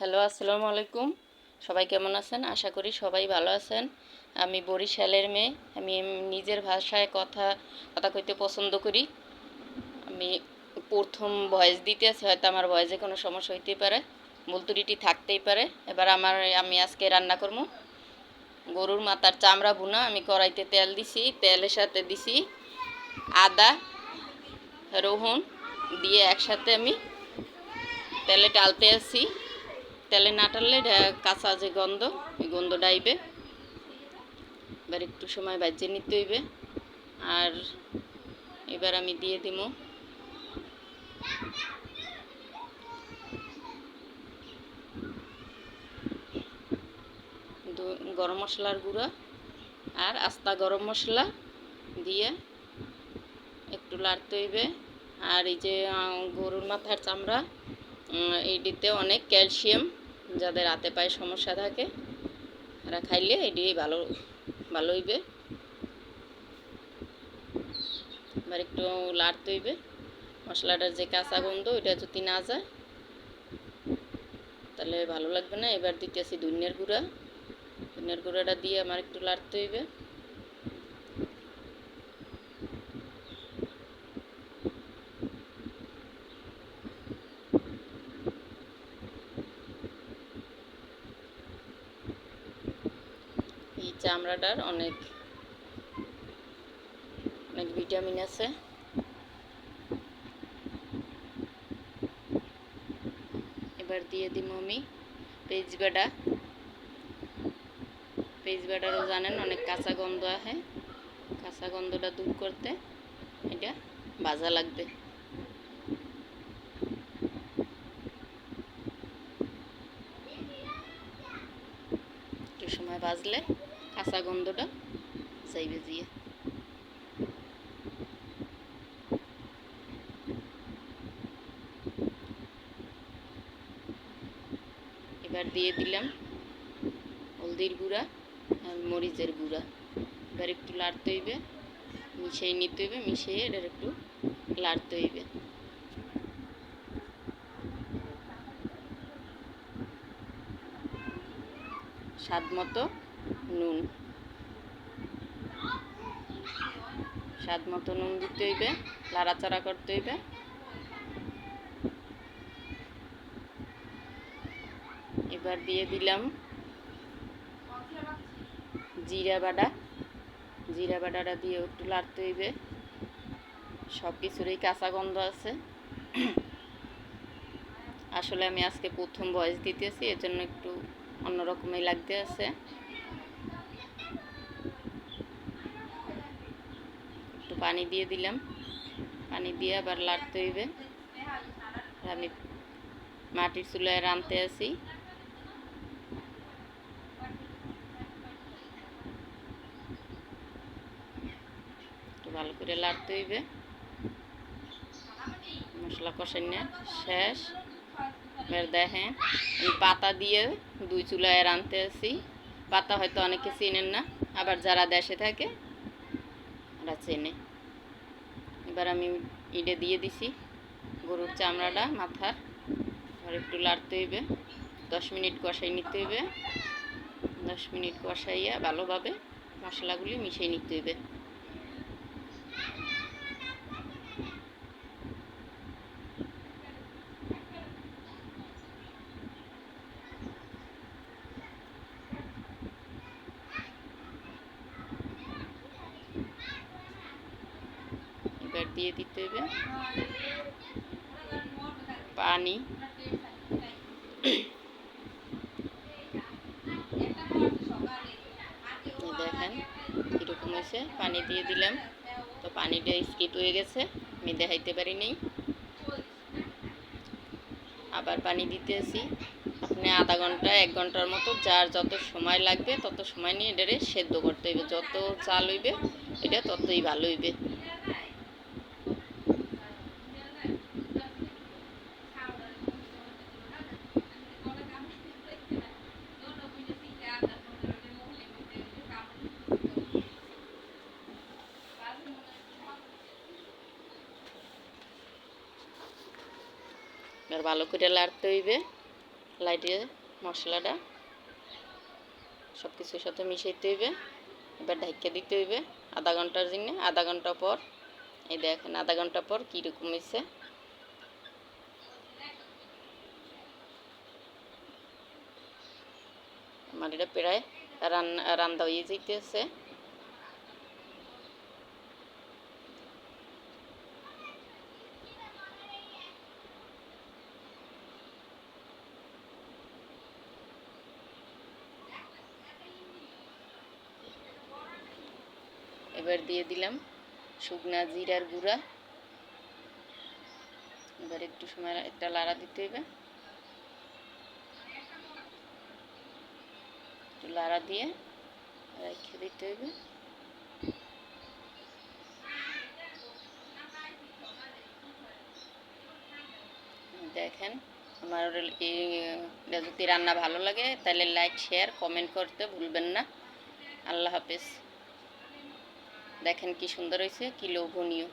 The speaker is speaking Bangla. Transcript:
হ্যালো, আসসালামু আলাইকুম। সবাই কেমন আছেন? আশা করি সবাই ভালো আছেন। আমি বরিশালের মেয়ে। আমি নিজের ভাষায় কথা কথা কইতে পছন্দ করি। আমি প্রথম ভয়েস দিতে আছি, হয়তো আমার ভয়েসে কোনো সমস্যা হইতেই পারে। ভুল ত্রুটি থাকতেই পারে। এবার আমার, আমি আজকে রান্না করব। গরুর মাথার চামড়া ভুনা, আমি কড়াইতে তেল দিছি, তেলের সাথে দিছি আদা, রহুন, দিয়ে একসাথে আমি তেলে টালতে আসি তেলে না এটা কাঁচা যে গন্ধ, এই গন্ধ ডাইবে এবার একটু সময় বাজিয়ে নিতে হইবে। আর এবার আমি দিয়ে দিব। গরম মশলার গুঁড়া আর আস্তা গরম মশলা দিয়ে একটু লাড়তে হইবে। আর এই যে গরুর মাথার চামড়া এইটিতে অনেক ক্যালসিয়াম যাদের হাতে পায়ে সমস্যা থাকে এরা খাইলে এটি ভালো ভালো হইবে। এবার একটু লাড়তে হইবে। মশলাটার যে কাঁচা গন্ধ, ওইটা যদি না যায়, তাহলে ভালো লাগবে না। এবার দিতেছি দুনিয়ার গুঁড়া। দুনিয়ার গুঁড়াটা দিয়ে আমার একটু লাড়তে হইবে এই চামড়াটার অনেক অনেক ভিটামিন আছে। এবার দিয়ে দিব আমি পেজ বাটা। পেজ বাটারও জানেন অনেক কাঁচা গন্ধ আছে কাঁচা গন্ধটা দূর করতে এটা ভাজা লাগবে। একটু সময় ভাজলে কাঁচা গন্ধটা যাইবে দিয়ে এবার দিয়ে দিলাম হলদির গুঁড়া আর মরিচের গুঁড়া। এবার একটু লাড়তে হইবে, মিশিয়ে নিতে হইবে, মিশিয়ে এটার একটু লাড়তে হইবে। স্বাদ মতো নুন। স্বাদ মতো নুন দিতে হইবে লাড়াচাড়া করতে হইবে। এবার দিয়ে দিলাম জিরা বাটা। জিরা বাটাটা দিয়ে একটু লাড়তে হইবে। সব কিছুরই কাঁচা গন্ধ আছে। আসলে আমি আজকে প্রথম বয়স দিতেছি এর জন্য একটু অন্যরকমই লাগতে আছে। পানি দিয়ে দিলাম। পানি দিয়ে আবার লাড়তে হইবে। আমি মাটির চুলায় রাঁধতে একটু ভালো করে লাড়তে হইবে। মশলা কষাই শেষ। এবার দেখেন, আমি পাতা দিয়ে দুই চুলায় রাঁধতে আসি পাতা হয়তো অনেকে চেনেন না, আবার যারা দেশে থাকে, ওরা চেনে। এবার আমি ইডে দিয়ে দিছি গরুর চামড়াটা মাথার। আর একটু লাড়তে হইবে। দশ মিনিট কষাই নিতে হইবে। দশ মিনিট কষাইয়া ভালোভাবে মশলাগুলি মিশিয়ে নিতে হইবে এবার দিয়ে দিতে হবে। পানি। দেখেন কীরকম হয়েছে, পানি দিয়ে দিলাম। তো পানিটা স্কিপ হয়ে গেছে, আমি দেখাইতে পারি নেই। আবার পানি দিতে আসি আপনি আধা ঘণ্টা, এক ঘণ্টার মতো যার যত সময় লাগবে, তত সময় নিয়ে এটারে সেদ্ধ করতে হইবে। যত চাল হইবে, এটা ততই ভালো হইবে। এবার ভালো করে লাড়তে হইবে, লাইটে মশলাটা সব কিছুর সাথে মিশাইতে হইবে, এবার ঢাইকা দিতে হইবে আধা ঘণ্টার জন্য, আধা ঘণ্টা পর, এই দেখেন আধা ঘণ্টা পর কীরকম হয়েছে আমার এটা প্রায় রান্না রান্না হয়ে যাইতেছে। এবার দিয়ে দিলাম শুকনা জিরার গুঁড়া। এবার একটু সময় একটা লাড়া দিতে হবে। একটু লাড়া দিয়ে রেখে দিতে হবে। দেখেন আমার এই রান্না ভালো লাগে, তাহলে লাইক শেয়ার কমেন্ট করতে ভুলবেন না। আল্লাহ হাফেজ। দেখেন কি সুন্দর হয়েছে কি লোভনীয়।